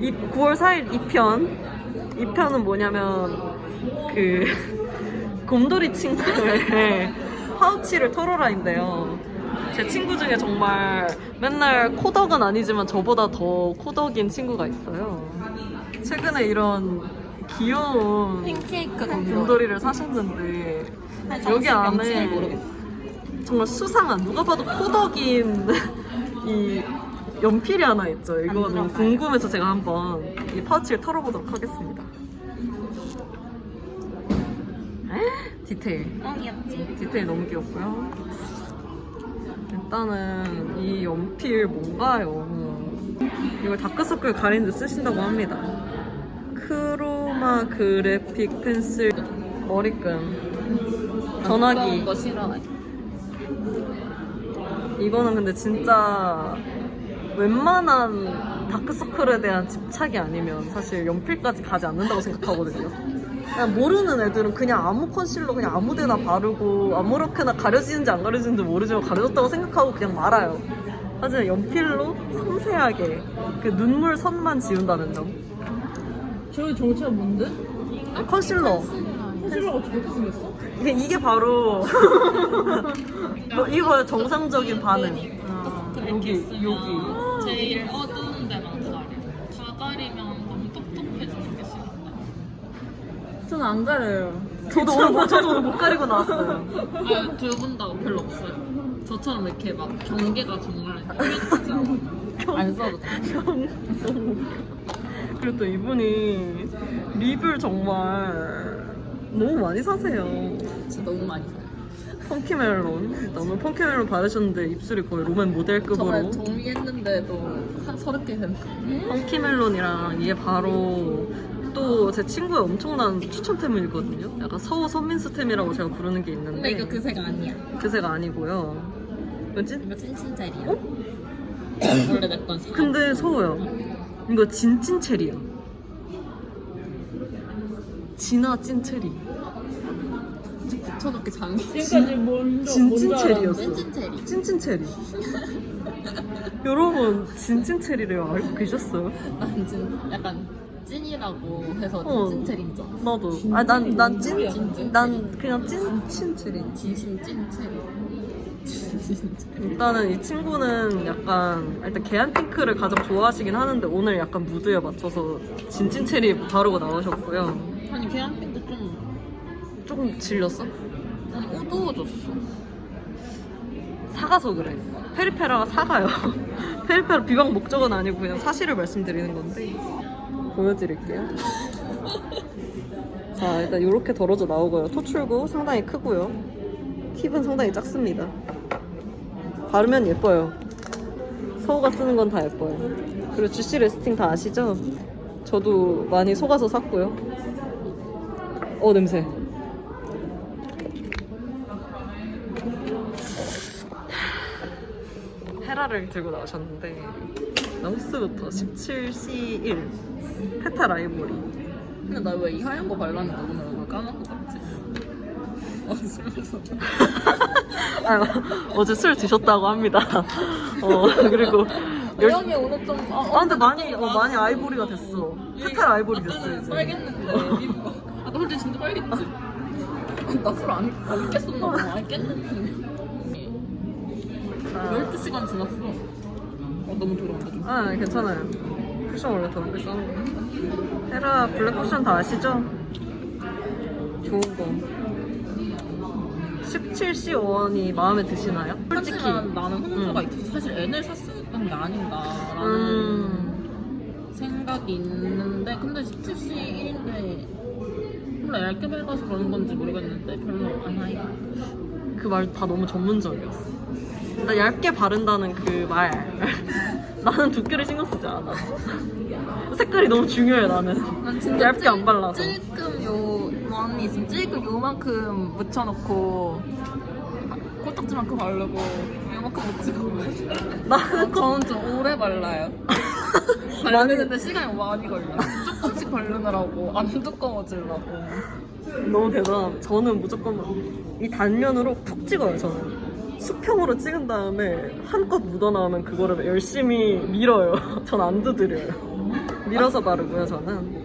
이 9월 4일 2편 2편은 뭐냐면 그 곰돌이 친구의 파우치를 털어라인데요. 제 친구 중에 정말 맨날 코덕은 아니지만 저보다 더 코덕인 친구가 있어요. 최근에 이런 귀여운 팬케이크 곰돌이를 사셨는데 여기 안에 정말 수상한 누가 봐도 코덕인 이 연필이 하나 있죠. 이거는 궁금해서 제가 한번 이 파우치를 털어보도록 하겠습니다. 에? 디테일. 어 귀엽지? 디테일 너무 귀엽고요. 일단은 이 연필 뭔가요? 이걸 다크서클 가리는 데 쓰신다고 합니다. 크로마 그래픽 펜슬 머리끈 전화기 이거 이거는 근데 진짜 웬만한 다크서클에 대한 집착이 아니면 사실 연필까지 가지 않는다고 생각하거든요. 그냥 모르는 애들은 그냥 아무 컨실러 그냥 아무 데나 바르고 아무렇게나 가려지는지 안 가려지는지 모르지만 가려졌다고 생각하고 그냥 말아요. 하지만 연필로 섬세하게 그 눈물 선만 지운다는 점. 저기 정체가 뭔데? 컨실러. 컨실러가 저렇게 생겼어? 이게, 이게 바로 뭐 이거 정상적인 반응. 여기 여기. 제일 어두운 데만 가려 다 가리면 너무 똑똑해지는 게 싫다 저는 안 가려요. 저도 오늘 못- 저도 오늘 못 가리고 나왔어요. 아유 두분 다 별로 없어요 저처럼 이렇게 막 경계가 정말 뚜렷하지 않아요 안 써도 돼 그리고 또 이분이 립을 정말 너무 많이 사세요. 진짜 너무 많이 사요 펑키멜론. 너무 펑키멜론 받으셨는데 입술이 거의 로맨 모델급으로. 정리했는데도 개 했는데 펑키멜론이랑 이게 바로 또 제 친구의 엄청난 추천템이거든요. 약간 서우 선민스템이라고 제가 부르는 게 있는데 근데 이거 그색 아니야 그새가 아니고요. 뭐지? 이거 찐찐짜리야 어? 원래 내건 사 근데 서우야. 이거 진찐 체리야. 진화 찐 체리. 붙여놓기 장이 지금까지 뭔 진찐 뭔줄 체리였어. 찐찐 체리 찐찐 체리. 여러분 진찐 체리래요. 알고 계셨어요? 난 진, 약간 찐이라고 해서 어. 찐찐 체리인 줄 알았어 나도. 아난난 찐. 찐찐 난 그냥 찐친 체리. 진심 찐 체리 진짜 일단은 이 친구는 약간 일단 계란 핑크를 가장 좋아하시긴 하는데 오늘 약간 무드에 맞춰서 진찐 체리 바르고 나오셨고요. 아니 계란핑도 좀 조금 질렸어? 어두워졌어 사가서 그래. 페리페라가 사가요. 페리페라 비방 목적은 아니고 그냥 사실을 말씀드리는 건데 보여드릴게요. 자 일단 이렇게 덜어져 나오고요. 토출구 상당히 크고요. 팁은 상당히 작습니다. 바르면 예뻐요. 서우가 쓰는 건 다 예뻐요. 그리고 주시 레스팅 다 아시죠? 저도 많이 속아서 샀고요. 어 냄새. 헤라를 들고 나오셨는데 랑스부터 17C1 페타 라이보리 근데 나 왜 이 하얀 거 발랐는데 오늘 얼굴 까만 거 같지? 어, 술 마셔 아, 어제 술 드셨다고 합니다 어 그리고 열... 여기 오늘 좀 아, 아 근데 많이 어, 많이 아이보리가 됐어 페타 아이보리 됐어 이제 빨겠는데 피부가 아, 너 솔직히 진짜 빨겠지? 나술안 안 깼었나 봐. 안 깼는데. 아, 12시간 지났어. 어, 너무 더러운데 좀. 아 괜찮아요 쿠션 원래 더럽게 써는 거 헤라 블랙 쿠션 다 아시죠? 좋은 거 17C5원이 마음에 드시나요? 솔직히 나는 혼자가 응. 있어서 사실 N을 샀었던 게 아닌가라는 음... 생각이 있는데 근데 17C 1인데 몰라 얇게 밝아서 그런 건지 모르겠는데 별로 안 하얘. 그말 다 너무 전문적이었어. 나 얇게 바른다는 그 말. 나는 두께를 신경 쓰지 않아. 색깔이 너무 중요해 나는. 난 진짜 얇게 안 발라서. 찔끔 요 원이 있으면 찔끔 요만큼 묻혀놓고 코딱지만큼 바르고 요만큼 묻히고 나는 꼭 저는 좀 오래 발라요 바르는데 시간이 많이 걸려 조금씩 바르느라고 안 두꺼워지려고 너무 대단함. 저는 무조건 이 단면으로 푹 찍어요 저는. 수평으로 찍은 다음에 한껏 묻어나오면 그거를 열심히 밀어요. 전 안 두드려요. 밀어서 바르고요, 저는.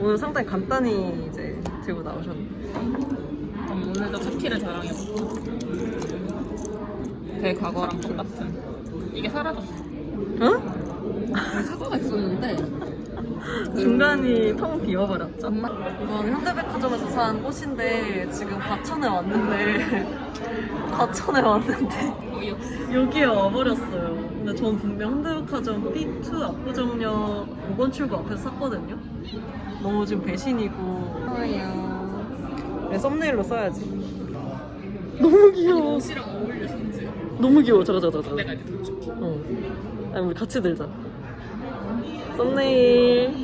오늘 상당히 간단히 이제 들고 나오셨는데. 그럼 오늘도 차키를 자랑해볼까? 제 과거랑 똑같은. 이게 사라졌어. 응? 있었는데 중간이 텅 비어버렸죠. 이건 현대백화점에서 산 꽃인데 지금 과천에 왔는데 과천에 왔는데. 여기에 와버렸어요. 근데 전 분명 현대백화점 B2 압구정역 5번 출구 앞에서 샀거든요. 너무 지금 배신이고. 네, 썸네일로 써야지. 너무 귀여워. 옷이랑 어울려 심지어. 너무 귀여워. 잠깐, 잠깐, 잠깐. 내가 이제 들어줄게. 어. 아니, 우리 같이 들자. 썸네일.